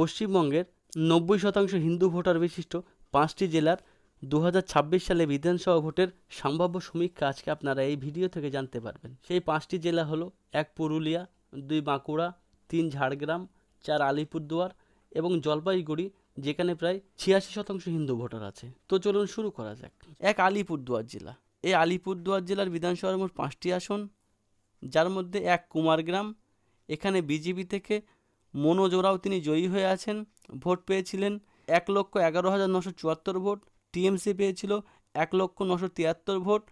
পশ্চিমবঙ্গের নব্বই শতাংশ হিন্দু ভোটার বিশিষ্ট পাঁচটি জেলার দু হাজার ছাব্বিশ সালে বিধানসভা ভোটের সম্ভাব্য সমীক্ষা আজকে আপনারা এই ভিডিও থেকে জানতে পারবেন। সেই পাঁচটি জেলা হলো এক পুরুলিয়া, দুই বাঁকুড়া, তিন ঝাড়গ্রাম, চার আলিপুরদুয়ার এবং জলপাইগুড়ি, যেখানে প্রায় ছিয়াশি শতাংশ হিন্দু ভোটার আছে। তো চলুন শুরু করা যাক। এক আলিপুরদুয়ার জেলা। এই আলিপুরদুয়ার জেলার বিধানসভার মোট পাঁচটি আসন, যার মধ্যে এক কুমারগ্রাম, এখানে বিজেপি থেকে মনোজ ওরাও তিনি জয়ী হয়ে আছেন। ভোট পেয়েছিলেন এক লক্ষ এগারো হাজার নশো চুয়াত্তর ভোট। টিএমসি পেয়েছিল এক লক্ষ নশো তিয়াত্তর ভোট।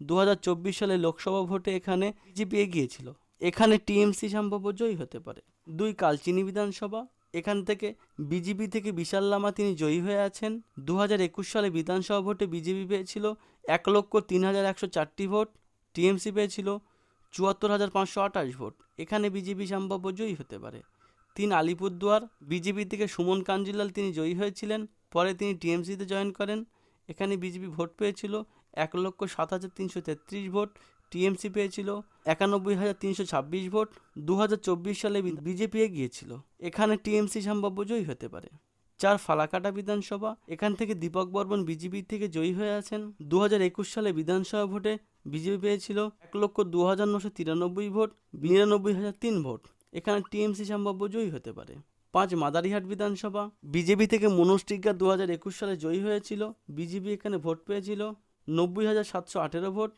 দু হাজার চব্বিশ সালে লোকসভা ভোটে এখানে বিজেপি এগিয়েছিল। এখানে টিএমসি সম্ভাব্য জয়ী হতে পারে। দুই কালচিনি বিধানসভা। এখান থেকে বিজেপি থেকে বিশাল লামা তিনি জয়ী হয়ে আছেন। দু হাজার একুশ সালে বিধানসভা ভোটে বিজেপি পেয়েছিল এক লক্ষ তিন হাজার একশো চারটি ভোট। টিএমসি পেয়েছিল চুয়াত্তর হাজার পাঁচশো আঠাশ ভোট। এখানে বিজেপি সম্ভাব্য জয়ী হতে পারে। তিন আলিপুরদুয়ার, বিজেপি থেকে সুমন কাঞ্জিলাল তিনি জয়ী হয়েছিলেন, পরে তিনি টিএমসিতে জয়েন করেন। এখানে বিজেপি ভোট পেয়েছিল এক লক্ষ সাত হাজার তিনশো তেত্রিশ ভোট, টিএমসি পেয়েছিল একানব্বই হাজার তিনশো ছাব্বিশ ভোট, দু হাজার চব্বিশ সালে বিজেপি গিয়েছিল। এখানে টিএমসি সম্ভাব্য জয়ী হতে পারে। চার ফালাকাটা বিধানসভা, এখান থেকে দীপক বর্মন বিজেপি থেকে জয়ী হয়ে আছেন। দু হাজার একুশ সালে বিধানসভা ভোটে বিজেপি পেয়েছিল এক লক্ষ দু হাজার নশো তিরানব্বই ভোট নিরানব্বই হাজার তিন ভোট। এখানে টিএমসি সম্ভাব্য জয়ী হতে পারে। পাঁচ মাদারিহাট বিধানসভা। বিজেপি থেকে মনোজ দু হাজার একুশ সালে জয়ী হয়েছিল। বিজেপি এখানে ভোট পেয়েছিল। নব্বই হাজার সাতশো আঠেরো ভোট।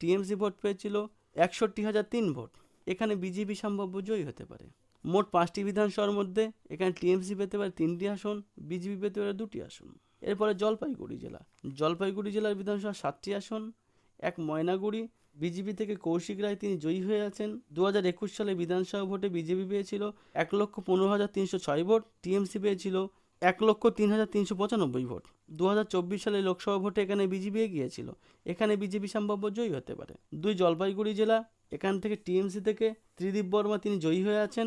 টিএমসি ভোট পেয়েছিল। একষট্টি হাজার তিন ভোট। এখানে বিজেপি সম্ভাব্য জয়ী হতে পারে। মোট পাঁচটি বিধানসভার মধ্যে এখানে টিএমসি পেতে পারে তিনটি আসন, বিজেপি পেতে পারে দুটি আসন। এরপরে জলপাইগুড়ি জেলা। জলপাইগুড়ি জেলার বিধানসভা সাতটি আসন, এক ময়নাগুড়ি বিজেপি থেকে কৌশিক রায় তিনি জয়ী হয়ে আছেন। দু হাজার একুশ সালে বিধানসভা ভোটে বিজেপি পেয়েছিল এক লক্ষ পনেরো হাজার তিনশো ছয় ভোট, টিএমসি পেয়েছিল এক লক্ষ তিন হাজার তিনশো পঁচানব্বই ভোট। দু হাজার চব্বিশ সালে লোকসভা ভোটে এখানে বিজেপি এগিয়েছিল এখানে বিজেপি সম্ভাব্য জয়ী হতে পারে। দুই জলপাইগুড়ি জেলা, এখান থেকে টিএমসি থেকে ত্রিদীপ বর্মা তিনি জয়ী হয়ে আছেন।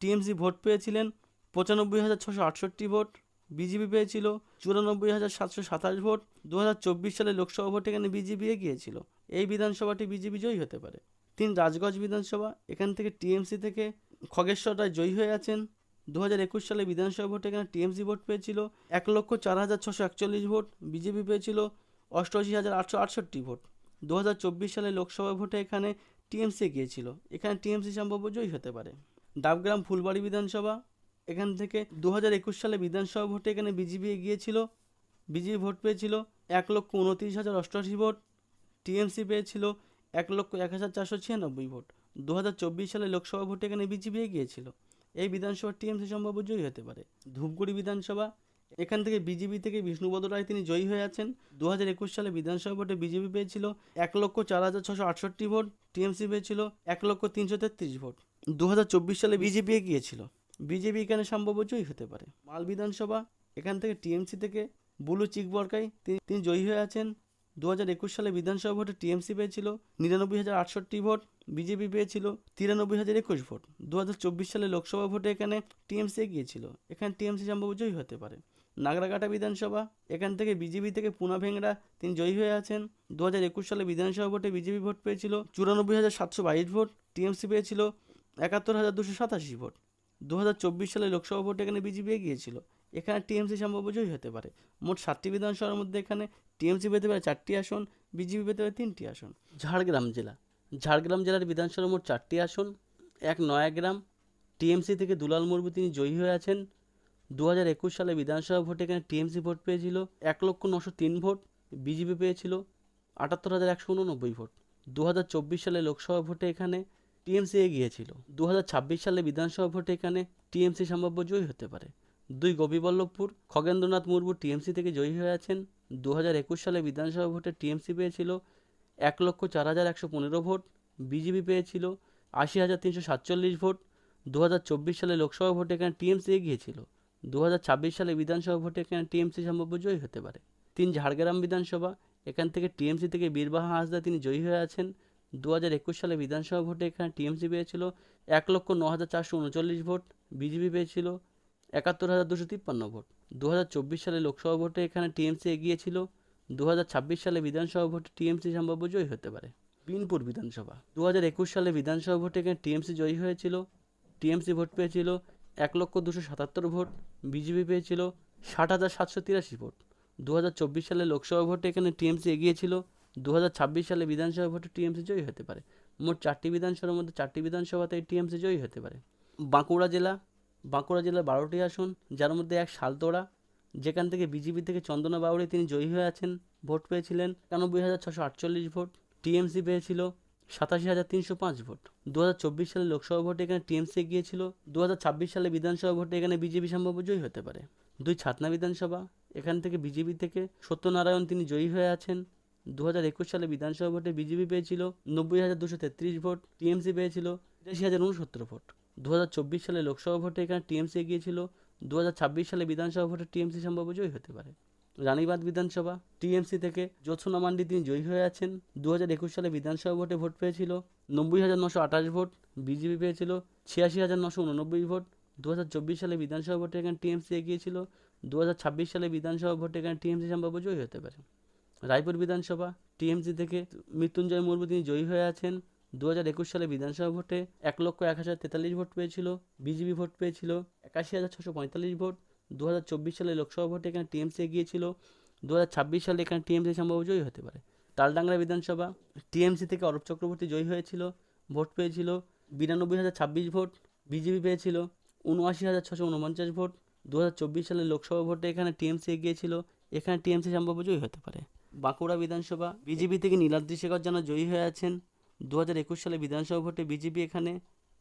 টিএমসি ভোট পেয়েছিলেন পঁচানব্বই হাজার ছশো আটষট্টি ভোট, বিজেপি পেয়েছিল চুরানব্বই হাজার সাতশো সাতাশ ভোট। দু হাজার চব্বিশ সালে লোকসভা ভোটে এখানে বিজেপি এগিয়েছিল এই বিধানসভাটি বিজেপি জয়ী হতে পারে। তিন রাজগঞ্জ বিধানসভা, এখান থেকে টিএমসি থেকে খগেশ্বর রায় জয়ী হয়ে আছেন। দু হাজার একুশ সালে বিধানসভা ভোটে এখানে টিএমসি ভোট পেয়েছিল। এক লক্ষ চার হাজার ছশো একচল্লিশ ভোট বিজেপি পেয়েছিল। অষ্টআশি হাজার আটশো আটষট্টি ভোট। দু হাজার চব্বিশ সালে লোকসভা ভোটে এখানে টিএমসি গিয়েছিল। এখানে টিএমসি সম্ভাব্য জয়ী হতে পারে। ডাবগ্রাম ফুলবাড়ি বিধানসভা, এখান থেকে দু হাজার একুশ সালে বিধানসভা ভোটে এখানে বিজেপি এগিয়েছিল বিজেপি ভোট পেয়েছিল এক লক্ষ উনত্রিশ হাজার অষ্টআশি ভোট। টিএমসি পেয়েছিল এক লক্ষ এক হাজার চারশো ছিয়ানব্বই ভোট। দু হাজার চব্বিশ সালে লোকসভা ভোটে এখানে বিজেপি এগিয়েছিল এই বিধানসভা টিএমসি সম্ভাব্য জয়ী হতে পারে। ধূপগুড়ি বিধানসভা, এখান থেকে বিজেপি থেকে বিষ্ণুপদ রায় তিনি জয়ী হয়ে আছেন। দু হাজার একুশ সালে বিধানসভা ভোটে বিজেপি পেয়েছিল এক লক্ষ চার হাজার ছশো আটষট্টি ভোট, টিএমসি পেয়েছিল এক লক্ষ তিনশো তেত্রিশ ভোট। দু হাজার চব্বিশ সালে বিজেপি গিয়েছিল বিজেপি এখানে সম্ভাব্য জয়ী হতে পারে। মাল বিধানসভা, এখান থেকে টিএমসি থেকে বুলু চিকবরকাই তিনি জয়ী হয়ে আছেন। দু হাজার একুশ সালে বিধানসভা ভোটে টিএমসি পেয়েছিল, নিরানব্বই হাজার আটষট্টি ভোট, বিজেপি পেয়েছিল, তিরানব্বই হাজার একুশ ভোট। দু হাজার চব্বিশ সালে লোকসভা ভোটে এখানে টিএমসি গিয়েছিল এখানে টিএমসি সম্ভাব্য জয়ী হতে পারে। নাগরাকাটা বিধানসভা, এখান থেকে বিজেপি থেকে পুনা ভেংরা তিনি জয়ী হয়ে আছেন। দু হাজার একুশ সালে বিধানসভা ভোটে বিজেপি ভোট পেয়েছিল, চুরানব্বই হাজার সাতশো বাইশ ভোট, টিএমসি পেয়েছিল একাত্তর হাজার দুশো সাতাশি ভোট। দু হাজার চব্বিশ সালে লোকসভা ভোটে এখানে বিজেপি এগিয়েছিল। এখানে টিএমসি সম্ভাব্য জয়ী হতে পারে। মোট সাতটি বিধানসভার মধ্যে এখানে টিএমসি পেতে পারে চারটি আসন, বিজেপি পেতে পারে তিনটি আসন। ঝাড়গ্রাম জেলা। ঝাড়গ্রাম জেলার বিধানসভার মোট চারটি আসন, এক নয়াগ্রাম। টিএমসি থেকে দুলাল মুর্মু তিনি জয়ী হয়ে আছেন। দু হাজার একুশ সালে বিধানসভা ভোটে এখানে টিএমসি ভোট পেয়েছিল এক লক্ষ নশো তিন ভোট, বিজেপি পেয়েছিল আটাত্তর হাজার একশো উননব্বই ভোট। দু হাজার চব্বিশ সালে লোকসভা ভোটে এখানে টিএমসি এগিয়েছিল দু হাজার ছাব্বিশ সালে বিধানসভা ভোটে এখানে টিএমসি সম্ভাব্য জয়ী হতে পারে। দুই গোপীবল্লভপুর, খগেন্দ্রনাথ মুর্মু টিএমসি থেকে জয়ী হয়ে আছেন। দু একুশ সালে বিধানসভা ভোটে টিএমসি পেয়েছিল এক লক্ষ চার হাজার একশো পনেরো ভোট, বিজেপি পেয়েছিল আশি হাজার তিনশো সাতচল্লিশ ভোট। দু হাজার চব্বিশ সালে লোকসভা ভোটে এখানে টিএমসি এগিয়েছিল? দু হাজার ছাব্বিশ সালে বিধানসভা ভোটে এখানে টিএমসি সম্ভাব্য জয়ী হতে পারে? তিন ঝাড়গ্রাম বিধানসভা, এখান থেকে টিএমসি থেকে বীরবাহা হাসদা তিনি জয়ী হয়ে আছেন। দু হাজার একুশ সালে বিধানসভা ভোটে এখানে টিএমসি পেয়েছিল এক লক্ষ ন হাজার চারশো উনচল্লিশ ভোট, বিজেপি পেয়েছিল একাত্তর হাজার দুশো তিপ্পান্ন ভোট। দু হাজার চব্বিশ সালে লোকসভা ভোটে এখানে টিএমসি এগিয়েছিল দু হাজার ছাব্বিশ সালে বিধানসভা ভোটে টিএমসি সম্ভাব্য জয়ী হতে পারে। বিনপুর বিধানসভা। দু হাজার একুশ সালে বিধানসভা ভোটে এখানে টিএমসি জয়ী হয়েছিল। টিএমসি ভোট পেয়েছিল এক লক্ষ দুশো সাতাত্তর ভোট। বিজেপি পেয়েছিল ষাট হাজার সাতশো তিরাশি ভোট। দু হাজার চব্বিশ সালে লোকসভা ভোটে এখানে টিএমসি এগিয়ে ছিল। দু সালে বিধানসভা ভোটে টিএমসি জয়ী হতে পারে। মোট চারটি বিধানসভার মধ্যে চারটি বিধানসভাতে টিএমসি জয়ী হতে পারে। বাঁকুড়া জেলা বাঁকুড়া জেলার বারোটি আসন, যার মধ্যে এক শালতোড়া, যেখান থেকে বিজেপি থেকে চন্দনা বাউড়ি তিনি জয়ী হয়ে আছেন, ভোট পেয়েছিলেন একানব্বই হাজার ছশো আটচল্লিশ ভোট, টিএমসি পেয়েছিল সাতাশি হাজার তিনশো পাঁচ ভোট। দু হাজার চব্বিশ সালে লোকসভা ভোটে এখানে টিএমসি গিয়েছিল দু হাজার ছাব্বিশ সালে বিধানসভা ভোটে এখানে বিজেপি সম্ভাব্য জয়ী হতে পারে। দুই ছাতনা বিধানসভা, এখান থেকে বিজেপি থেকে সত্যনারায়ণ তিনি জয়ী হয়ে আছেন। দু হাজার একুশ সালে বিধানসভা ভোটে বিজেপি পেয়েছিল নব্বই হাজার দুশো তেত্রিশ ভোট, টিএমসি পেয়েছিল তিরাশি হাজার উনসত্তর ভোট। দু হাজার চব্বিশ সালে লোকসভা ভোটে এখানে টিএমসি এগিয়েছিল। দু হাজার ছাব্বিশ সালে বিধানসভা ভোটে টিএমসি সম্ভাব্য জয়ী হতে পারে। রানীবাঁধ বিধানসভা, টিএমসি থেকে জ্যোৎসনা মান্ডি তিনি জয়ী হয়ে আছেন। দু হাজার একুশ সালে বিধানসভা ভোটে ভোট পেয়েছিল। নব্বই হাজার নশো আঠাশ ভোট বিজেপি পেয়েছিল। ছিয়াশি হাজার নশো উননব্বই ভোট দু হাজার চব্বিশ সালে বিধানসভা ভোটে এখানে টিএমসি এগিয়েছিল। দু হাজার ছাব্বিশ সালে বিধানসভা ভোটে এখানে টিএমসি সম্ভাব্য জয়ী হতে পারে। রায়পুর বিধানসভা, টিএমসি থেকে মৃত্যুঞ্জয় মুর্মু তিনি জয়ী হয়ে আছেন। দু হাজার একুশ সালে বিধানসভা ভোটে এক লক্ষ এক হাজার তেতাল্লিশ ভোট পেয়েছিল, বিজেপি ভোট পেয়েছিল একাশি হাজার ছশো পঁয়তাল্লিশ ভোট দু হাজার চব্বিশ সালে লোকসভা ভোটে এখানে টিএমসি এগিয়েছিল দু হাজার ছাব্বিশ সালে এখানে টিএমসি সম্ভব জয়ী হতে পারে। তালডাংরা বিধানসভা টিএমসি থেকে অরূপ চক্রবর্তী জয়ী হয়েছিল, ভোট পেয়েছিল বিরানব্বই হাজার ছাব্বিশ ভোট, বিজেপি পেয়েছিল উনআশি হাজার ছশো উনপঞ্চাশ ভোট দু হাজার চব্বিশ সালে লোকসভা ভোটে এখানে টিএমসি এগিয়েছিল, এখানে টিএমসি সম্ভাব্য জয়ী হতে পারে। বাঁকুড়া বিধানসভা বিজেপি থেকে নীলাদ্রি শেখর যেন জয়ী হয়ে আছেন দু হাজার একুশ সালে বিধানসভা ভোটে বিজেপি এখানে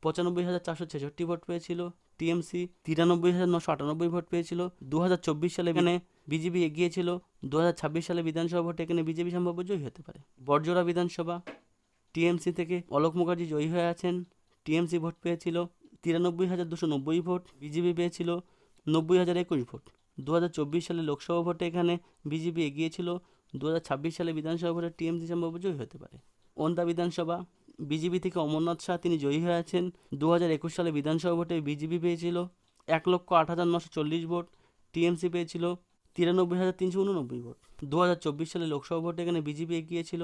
পঁচানব্বই হাজার চারশো ছেষট্টি ভোট পেয়েছিল। টিএমসি তিরানব্বই হাজার নশো আটানব্বই ভোট পেয়েছিল। দু হাজার চব্বিশ সালে এখানে বিজেপি এগিয়েছিল। দু হাজার ছাব্বিশ সালে বিধানসভা ভোটে এখানে বিজেপি সম্ভাব্য জয়ী হতে পারে। বড়জোড়া বিধানসভা, টিএমসি থেকে অলোক মুখার্জি জয়ী হয়ে আছেন। টিএমসি ভোট পেয়েছিল। তিরানব্বই হাজার দুশো নব্বই ভোট বিজেপি পেয়েছিল। নব্বই হাজার একুশ ভোট। দু হাজার চব্বিশ সালে লোকসভা ভোটে এখানে বিজেপি এগিয়েছিল। দু হাজার ছাব্বিশ সালে বিধানসভা ভোটে টিএমসি সম্ভাব্য জয়ী হতে পারে। ওন্দা বিধানসভা। বিজেপি থেকে অমরনাথ শাহ তিনি জয়ী হয়ে আছেন। দু হাজার একুশ সালে বিধানসভা ভোটে বিজেপি পেয়েছিল। এক লক্ষ আট হাজার নশো চল্লিশ ভোট টিএমসি পেয়েছিল। তিরানব্বই হাজার তিনশো উননব্বই ভোট। দু হাজার চব্বিশ সালে লোকসভা ভোটে এখানে বিজেপি এগিয়েছিল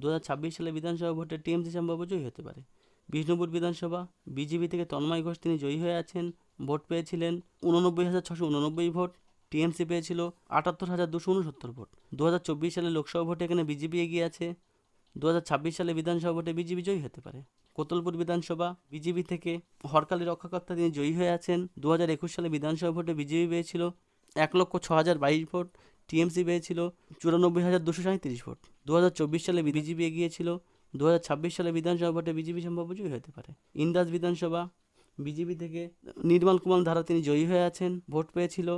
দু হাজার ছাব্বিশ সালে বিধানসভা ভোটে টিএমসি সম্ভাব্য জয়ী হতে পারে। বিষ্ণুপুর বিধানসভা। বিজেপি থেকে তন্ময় ঘোষ তিনি জয়ী হয়ে আছেন। ভোট পেয়েছিলেন উননব্বই হাজার ছশো উননব্বই ভোট। টিএমসি পেয়েছিল আটাত্তর হাজার দুশো উনসত্তর ভোট। দু হাজার চব্বিশ সালে লোকসভা ভোটে এখানে বিজেপি এগিয়ে আছে। দু হাজার ছাব্বিশ সালে বিধানসভা ভোটে বিজেপি জয়ী হতে পারে। কোতলপুর বিধানসভা বিজেপি থেকে হরকালী রক্ষাকর্তা তিনি জয়ী হয়ে আছেন। দু হাজার একুশ সালে বিধানসভা ভোটে বিজেপি পেয়েছিল এক লক্ষ ছ হাজার বাইশ ভোট, টিএমসি পেয়েছিল চুরানব্বই হাজার দুশো সাঁত্রিশ ভোট। দু হাজার চব্বিশ সালে বিজেপি এগিয়েছিল। দু হাজার ছাব্বিশ সালে বিধানসভা ভোটে বিজেপি সম্ভাব্য জয়ী হতে পারে। ইন্দাস বিধানসভা বিজেপি থেকে নির্মল কুমার ধারা তিনি জয়ী হয়ে আছেন। ভোট পেয়েছিল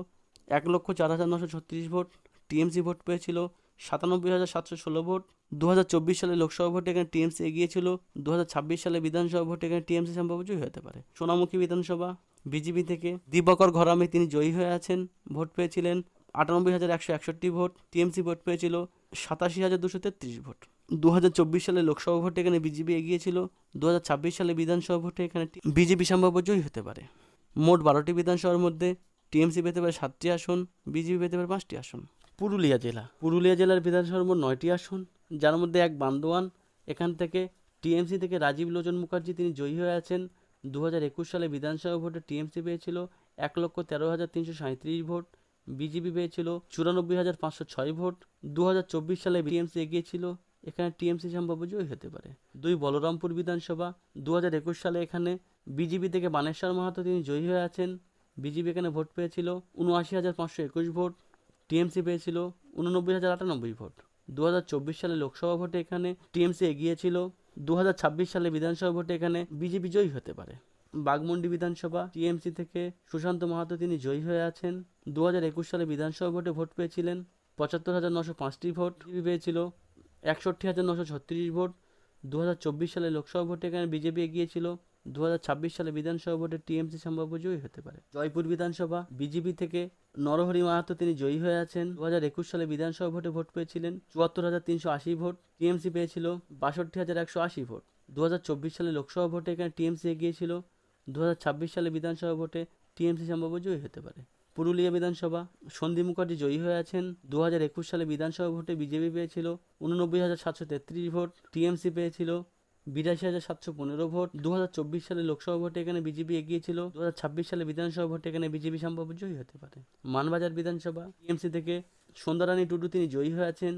এক লক্ষ চার হাজার নশো ছত্রিশ ভোট, টিএমসি ভোট পেয়েছিল সাতানব্বই হাজার সাতশো ষোলো ভোট দু হাজার চব্বিশ সালে লোকসভা ভোটে এখানে টিএমসি এগিয়েছিল দু হাজার ছাব্বিশ সালে বিধানসভা ভোটে এখানে টিএমসি সম্ভাব্য জয়ী হতে পারে। সোনামুখী বিধানসভা, বিজেপি থেকে দিবাকর ঘরামে তিনি জয়ী হয়ে আছেন, ভোট পেয়েছিলেন আটানব্বই হাজার একশো একষট্টি ভোট, টিএমসি ভোট পেয়েছিল সাতাশি হাজার দুশো তেত্রিশ ভোট। দু হাজার চব্বিশ সালে লোকসভা ভোটে এখানে বিজেপি এগিয়েছিল দু হাজার ছাব্বিশ সালে বিধানসভা ভোটে এখানে বিজেপি সম্ভাব্য জয়ী হতে পারে। মোট বারোটি বিধানসভার মধ্যে টিএমসি পেতে পারে সাতটি আসন, বিজেপি পেতে পারে পাঁচটি আসন। পুরুলিয়া জেলা। পুরুলিয়া জেলার বিধানসভার মোট নয়টি আসন, যার মধ্যে এক বান্দোয়ান, এখান থেকে টিএমসি থেকে রাজীব লোচন মুখার্জি তিনি জয়ী হয়ে আছেন। দু হাজার একুশ সালে বিধানসভা ভোটে টিএমসি পেয়েছিল এক লক্ষ তেরো হাজার তিনশো সাঁত্রিশ ভোট, বিজেপি পেয়েছিল চুরানব্বই হাজার পাঁচশো ছয় ভোট। দু হাজার চব্বিশ সালে টিএমসি এগিয়েছিল এখানে টিএমসি সম্ভাব্য জয়ী হতে পারে। দুই বলরামপুর বিধানসভা দু হাজার একুশ সালে এখানে বিজেপি থেকে বানেশ্বর মাহাতো তিনি জয়ী হয়ে আছেন। বিজেপি এখানে ভোট পেয়েছিল উনআশি হাজার পাঁচশো একুশ ভোট। টিএমসি পেয়েছিল উননব্বই হাজার আটানব্বই ভোট। দু হাজার চব্বিশ সালে লোকসভা ভোটে এখানে টিএমসি এগিয়েছিল দু হাজার ছাব্বিশ সালে বিধানসভা ভোটে এখানে বিজেপি জয়ী হতে পারে। বাগমুন্ডি বিধানসভা টিএমসি থেকে সুশান্ত মাহাতো তিনি জয়ী হয়ে আছেন। দু হাজার একুশ সালে বিধানসভা ভোটে ভোট পেয়েছিলেন। পঁচাত্তর হাজার নশো পাঁচটি ভোট পেয়েছিল। একষট্টি হাজার নশো ছত্রিশ ভোট। দু হাজার চব্বিশ সালে লোকসভা ভোটে এখানে বিজেপি এগিয়েছিল দু হাজার ছাব্বিশ সালে বিধানসভা ভোটে টিএমসি সম্ভাব্য জয়ী হতে পারে। জয়পুর বিধানসভা, বিজেপি থেকে নরহরি মাহাতো তিনি জয়ী হয়ে আছেন। দু হাজার একুশ সালে বিধানসভা ভোটে ভোট পেয়েছিলেন চুয়াত্তর হাজার তিনশো আশি ভোট, টিএমসি পেয়েছিল বাষট্টি হাজার একশো আশি ভোট। দু হাজার চব্বিশ সালে লোকসভা ভোটে এখানে টিএমসি এগিয়েছিল। দু হাজার ছাব্বিশ সালে বিধানসভা ভোটে টিএমসি সম্ভাব্য জয়ী হতে পারে। পুরুলিয়া বিধানসভা, সন্দীপ মুখার্জি জয়ী হয়ে আছেন। দু হাজার একুশ সালে বিধানসভা ভোটে বিজেপি পেয়েছিল উননব্বই হাজার সাতশো তেত্রিশ ভোট, টিএমসি পেয়েছিল বিরাশি হাজার সাতশো পনেরো ভোট। দু হাজার চব্বিশ সালে লোকসভা ভোটে এখানে বিজেপি এগিয়ে ছিল দু সালে বিধানসভা ভোটে এখানে বিজেপি সম্ভাব্য জয়ী হতে পারে। মানবাজার বিধানসভা, টিএমসি থেকে সন্ধ্যারানী টুডু তিনি জয়ী হয়ে আছেন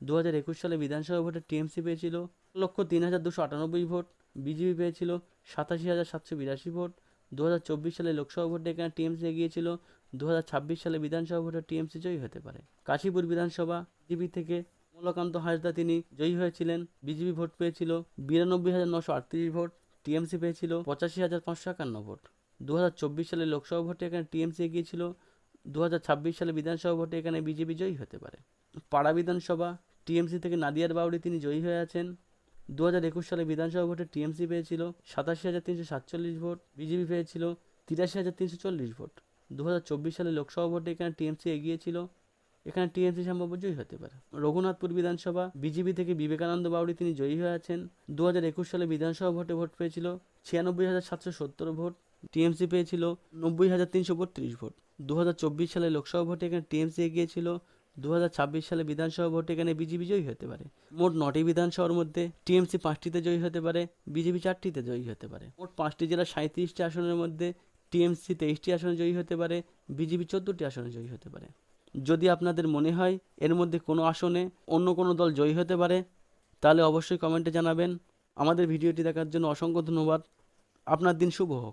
দু হাজার একুশ সালে বিধানসভা ভোটে টিএমসি পেয়েছিল। লক্ষ তিন হাজার দুশো আটানব্বই ভোট বিজেপি পেয়েছিল। সাতাশি হাজার সাতশো বিরাশি ভোট। দু হাজার চব্বিশ সালে লোকসভা ভোটে এখানে টিএমসি এগিয়েছিল। দু হাজার ছাব্বিশ সালে বিধানসভা ভোটে টিএমসি জয়ী হতে পারে। কাশীপুর বিধানসভা, বিজেপি থেকে কমলাকান্ত হাসদা তিনি জয়ী হয়েছিলেন। বিজেপি ভোট পেয়েছিল বিরানব্বই হাজার নশো আটত্রিশ ভোট, টিএমসি পেয়েছিল পঁচাশি হাজার পাঁচশো একান্ন ভোট। দু হাজার চব্বিশ সালে লোকসভা ভোটে এখানে টিএমসি এগিয়েছিল দু হাজার ছাব্বিশ সালে বিধানসভা ভোটে এখানে বিজেপি জয়ী হতে পারে। পাড়া বিধানসভা, টিএমসি থেকে নাদিয়ার বাউরি তিনি জয়ী হয়ে আছেন। দু হাজার একুশ সালে বিধানসভা ভোটে টিএমসি পেয়েছিল সাতাশি হাজার তিনশো সাতচল্লিশ ভোট, বিজেপি পেয়েছিল তিরাশি হাজার তিনশো চল্লিশ ভোট। দু হাজার চব্বিশ সালে লোকসভা ভোটে এখানে টিএমসি এগিয়েছিল এখানে টিএমসি সম্ভাব্য জয়ী হতে পারে। রঘুনাথপুর বিধানসভা, বিজেপি থেকে বিবেকানন্দ বাউরি তিনি জয়ী হয়ে আছেন। দু হাজার একুশ সালে বিধানসভা ভোটে ভোট পেয়েছিল ছিয়ানব্বই হাজার সাতশো সত্তর ভোট, টিএমসি পেয়েছিল নব্বই হাজার তিনশো বত্রিশ ভোট। দু হাজার চব্বিশ সালে লোকসভা ভোটে এখানে টিএমসি এগিয়েছিল দু হাজার ছাব্বিশ সালে বিধানসভা ভোটে এখানে বিজেপি জয়ী হতে পারে। মোট নটি বিধানসভার মধ্যে টিএমসি পাঁচটিতে জয়ী হতে পারে, বিজেপি চারটিতে জয়ী হতে পারে। মোট পাঁচটি জেলার সাঁত্রিশটি আসনের মধ্যে টিএমসি তেইশটি আসনে জয়ী হতে পারে, বিজেপি চোদ্দোটি আসনে জয়ী হতে পারে। যদি আপনাদের মনে হয় এর মধ্যে কোনো আসনে অন্য কোনো দল জয়ী হতে পারে, তাহলে অবশ্যই কমেন্টে জানাবেন। আমাদের ভিডিওটি দেখার জন্য অসংখ্য ধন্যবাদ। আপনার দিন শুভ হোক।